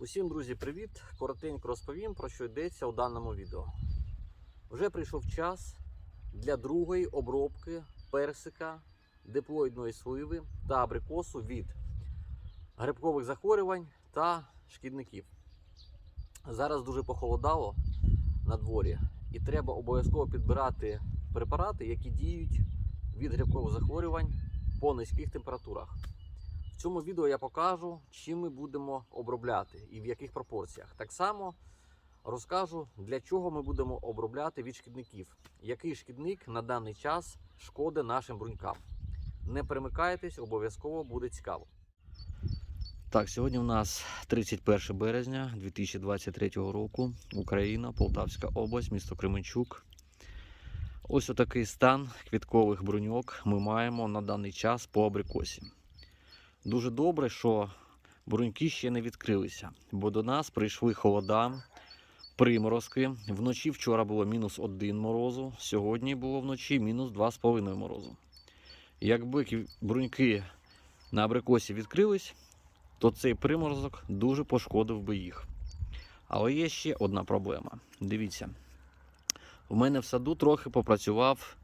Усім, друзі, привіт! Коротенько розповім про що йдеться у даному відео. Вже прийшов час для другої обробки персика, диплоїдної сливи та абрикосу від грибкових захворювань та шкідників. Зараз дуже похолодало на дворі, і треба обов'язково підбирати препарати, які діють від грибкових захворювань по низьких температурах. Цьому відео я покажу, чим ми будемо обробляти і в яких пропорціях. Так само розкажу, для чого ми будемо обробляти від шкідників, який шкідник на даний час шкодить нашим брунькам. Не перемикайтесь, обов'язково буде цікаво. Так, сьогодні у нас 31 березня 2023 року. Україна, Полтавська область, місто Кременчук. Ось отакий стан квіткових бруньок ми маємо на даний час по абрикосі. Дуже добре, що бруньки ще не відкрилися, бо до нас прийшли холода, приморозки. Вночі вчора було мінус 1 морозу, сьогодні було вночі мінус 2,5 морозу. Якби бруньки на абрикосі відкрились, то цей приморозок дуже пошкодив би їх. Але є ще одна проблема. Дивіться, у мене в саду трохи попрацював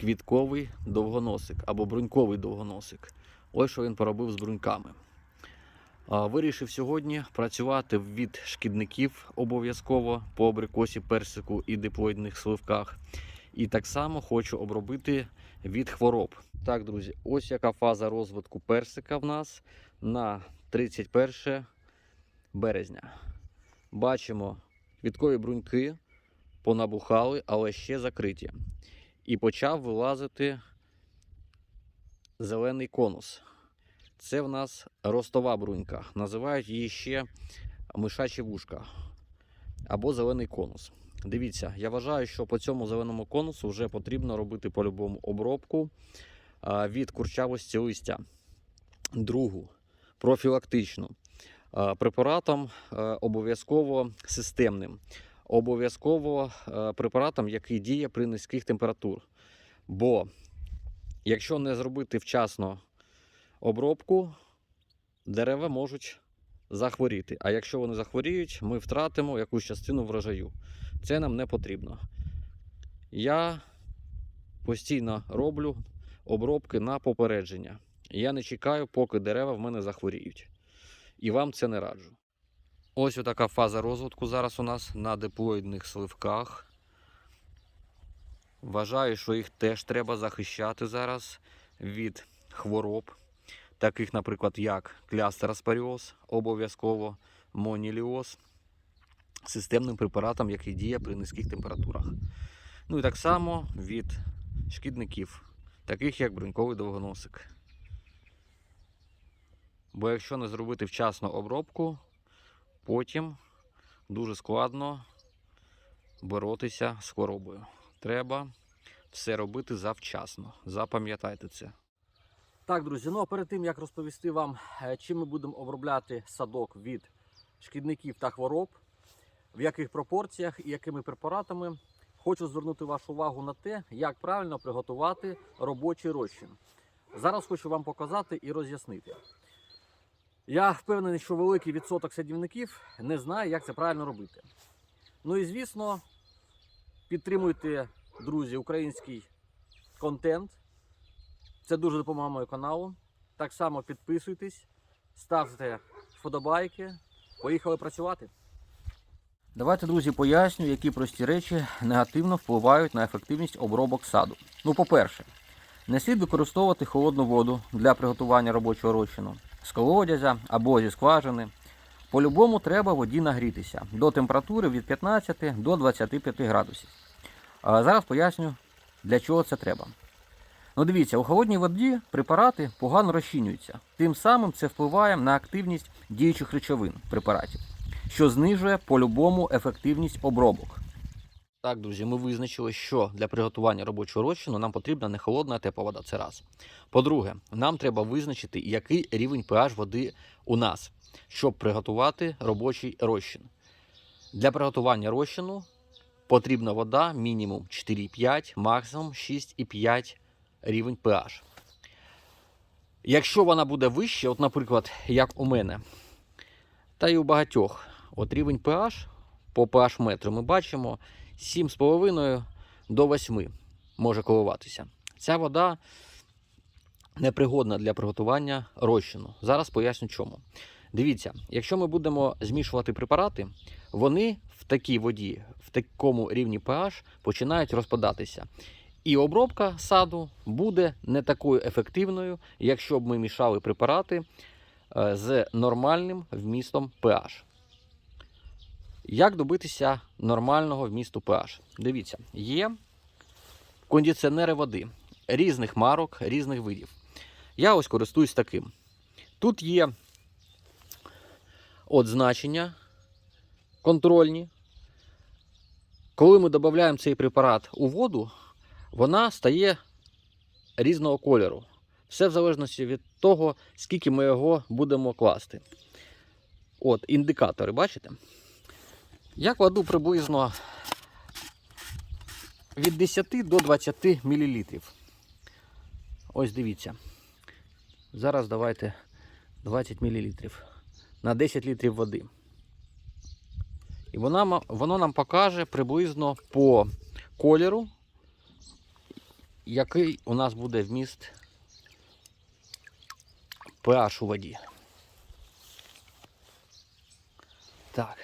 квітковий довгоносик або бруньковий довгоносик. Ось що він поробив з бруньками. Вирішив сьогодні працювати від шкідників обов'язково по абрикосі, персику і диплоїдних сливках. І так само хочу обробити від хвороб. Так, друзі, ось яка фаза розвитку персика в нас на 31 березня. Бачимо, квіткові бруньки понабухали, але ще закриті. І почав вилазити зелений конус. Це в нас ростова брунька. Називають її ще мишачі вушка або зелений конус. Дивіться, я вважаю, що по цьому зеленому конусу вже потрібно робити по-любому обробку від курчавості листя. Другу профілактичну. Препаратом обов'язково системним. Обов'язково препаратом, який діє при низьких температур. Бо Якщо не зробити вчасно обробку, дерева можуть захворіти. А якщо вони захворіють, ми втратимо якусь частину врожаю. Це нам не потрібно. Я постійно роблю обробки на попередження. Я не чекаю, поки дерева в мене захворіють. І вам це не раджу. Ось така фаза розвитку зараз у нас на диплоїдних сливках. Вважаю, що їх теж треба захищати зараз від хвороб, таких, наприклад, як клястероспоріоз, обов'язково моніліоз, системним препаратом, який діє при низьких температурах. Ну і так само від шкідників, таких як бруньковий довгоносик. Бо якщо не зробити вчасно обробку, потім дуже складно боротися з хворобою. Треба все робити завчасно. Запам'ятайте це. Так, друзі, ну а перед тим як розповісти вам, е, чим ми будемо обробляти садок від шкідників та хвороб, в яких пропорціях і якими препаратами, хочу звернути вашу увагу на те, як правильно приготувати робочий розчин. Зараз хочу вам показати і роз'яснити. Я впевнений, що великий відсоток садівників не знає, як це правильно робити. Ну і звісно, Підтримуйте, друзі, український контент. Це дуже допомагає моєму каналу. Так само підписуйтесь, ставте вподобайки. Поїхали працювати. Давайте, друзі, поясню, які прості речі негативно впливають на ефективність обробок саду. Ну, по-перше, не слід використовувати холодну воду для приготування робочого розчину з колодязя або зі скважини. По-любому треба воді нагрітися до температури від 15 до 25 градусів. Зараз поясню, для чого це треба. Ну дивіться, у холодній воді препарати погано розчинюються. Тим самим це впливає на активність діючих речовин препаратів, що знижує по-любому ефективність обробок. Так, друзі, ми визначили, що для приготування робочого розчину нам потрібна не холодна, а тепла вода. Це раз. По-друге, нам треба визначити, який рівень pH води у нас, щоб приготувати робочий розчин. Для приготування розчину потрібна вода мінімум 4,5, максимум 6,5 рівень pH. Якщо вона буде вище, от, наприклад, як у мене та й у багатьох. От рівень pH по pH метру ми бачимо 7,5 до 8 може коливатися. Ця вода непригодна для приготування розчину. Зараз поясню чому. Дивіться, якщо ми будемо змішувати препарати, вони в такій воді, в такому рівні pH починають розпадатися. І обробка саду буде не такою ефективною, якщо б ми мішали препарати е, з нормальним вмістом pH. Як добитися нормального вмісту pH? Дивіться, є кондиціонери води різних марок, різних видів. Я ось користуюсь таким. Тут є от значення контрольні. Коли ми додаємо цей препарат у воду, вона стає різного кольору. Все в залежності від того, скільки ми його будемо класти. От, індикатори, бачите? Я кладу приблизно від 10 до 20 мл. Ось дивіться. Зараз давайте 20 мл на 10 літрів води. І вона, воно нам покаже приблизно по кольору, який у нас буде вміст pH у воді. Так.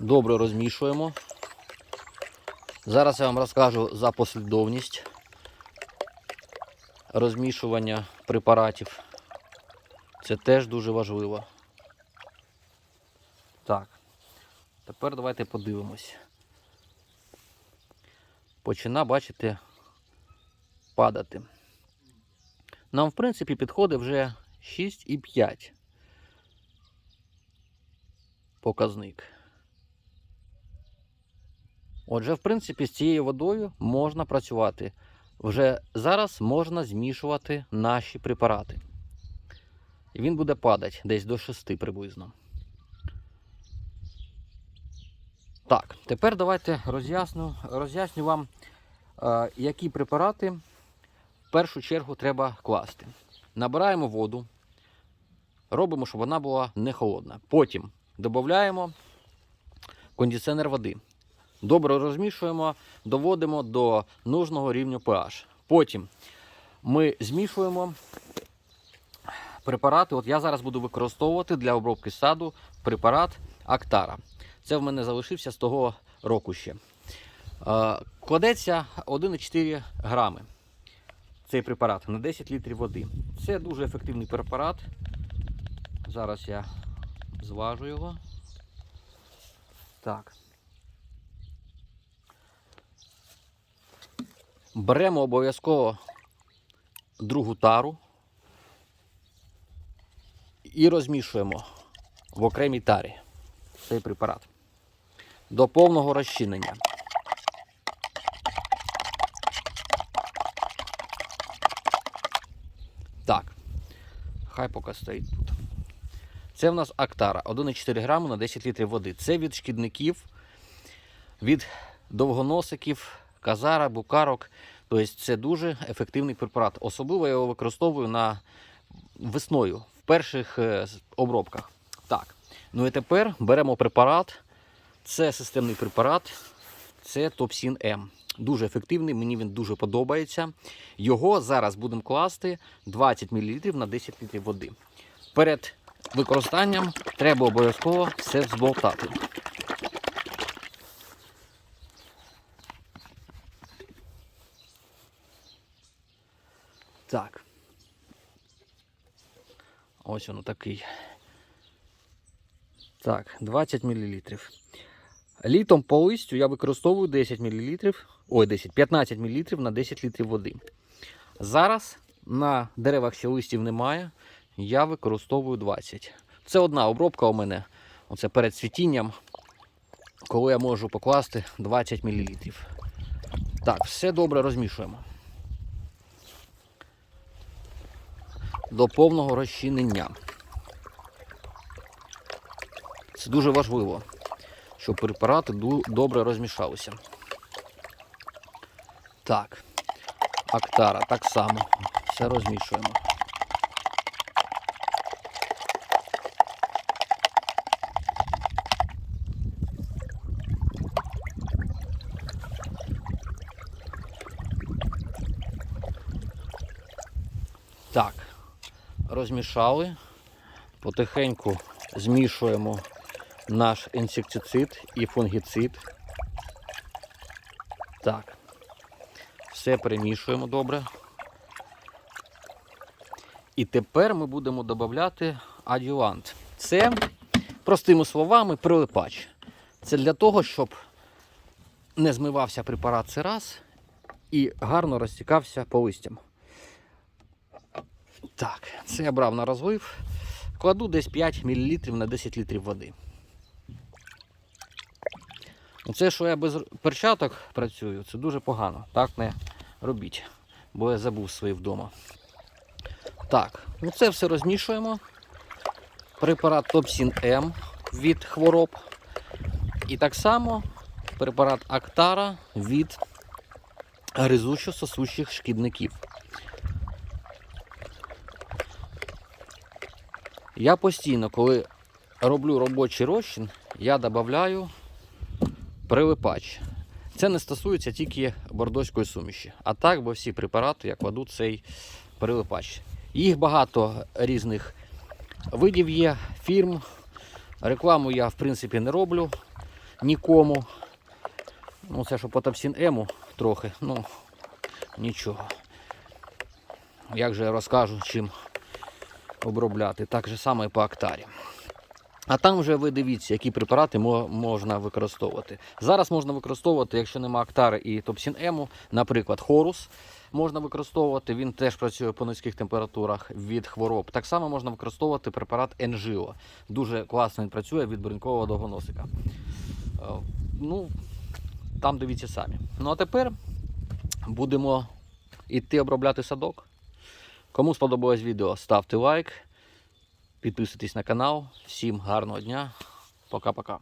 Добре розмішуємо. Зараз я вам розкажу за послідовність розмішування препаратів. Це теж дуже важливо. Так. Тепер давайте подивимось. Почина, бачите, падати. Нам, в принципі, підходить вже 6,5 показник. Отже, в принципі, з цією водою можна працювати. Вже зараз можна змішувати наші препарати. І він буде падати десь до 6 приблизно. Так, тепер давайте роз'ясню, роз'ясню вам, е, які препарати в першу чергу треба класти. Набираємо воду, робимо, щоб вона була не холодна. Потім додаємо кондиціонер води. Добре розмішуємо, доводимо до нужного рівня pH. Потім ми змішуємо препарати. От я зараз буду використовувати для обробки саду препарат Актара. Це в мене залишився з того року ще. Е, Кладеться 1,4 грами цей препарат на 10 літрів води. Це дуже ефективний препарат. Зараз я зважу його. Так. Беремо обов'язково другу тару і розмішуємо в окремій тарі цей препарат до повного розчинення. Так, хай поки стоїть тут. Це в нас Актара 1,4 граму на 10 літрів води. Це від шкідників, від довгоносиків, казара, букарок. Тобто це дуже ефективний препарат. Особливо я його використовую на весною, в перших е, обробках. Так. Ну і тепер беремо препарат. Це системний препарат, це Топсін М. Дуже ефективний, мені він дуже подобається. Його зараз будемо класти 20 мл на 10 літрів води. Перед використанням треба обов'язково все зболтати. Так. Ось воно такий. Так, 20 мл. Літом по листю я використовую 10 мл, ой, 10, 15 мл на 10 літрів води. Зараз на деревах ще листів немає, я використовую 20. Це одна обробка у мене. Оце перед цвітінням, коли я можу покласти 20 мл. Так, все добре розмішуємо. До повного розчинення. Це дуже важливо, щоб препарати добре розмішалися. Так. Актара так само. Все розмішуємо. Так, розмішали. Потихеньку змішуємо наш інсектицид і фунгіцид. Так. Все перемішуємо добре. І тепер ми будемо додати адювант. Це, простими словами, прилипач. Це для того, щоб не змивався препарат це раз і гарно розтікався по листям. Так, це я брав на розлив. Кладу десь 5 мл на 10 літрів води. Це, що я без перчаток працюю, це дуже погано. Так не робіть, бо я забув свої вдома. Так, ну це все розмішуємо. Препарат Топсін М від хвороб. І так само препарат Актара від гризучо-сосущих шкідників. Я постійно, коли роблю робочий розчин, я додаю прилипач. Це не стосується тільки бордоської суміші. А так, бо всі препарати я кладу цей прилипач. Їх багато різних видів є, фірм. Рекламу я в принципі не роблю нікому. Ну, це що по Тапсін Ему трохи, ну нічого. Як же я розкажу, чим обробляти. Так же саме і по актарі. А там вже ви дивіться, які препарати можна використовувати. Зараз можна використовувати, якщо нема актари і топсін ему, наприклад, хорус можна використовувати. Він теж працює по низьких температурах від хвороб. Так само можна використовувати препарат Енжіо. Дуже класно він працює від брунькового довгоносика. Е, Ну, там дивіться самі. Ну а тепер будемо йти обробляти садок. Кому сподобалось відео, ставте лайк, підписуйтесь на канал. Всім гарного дня. Пока-пока.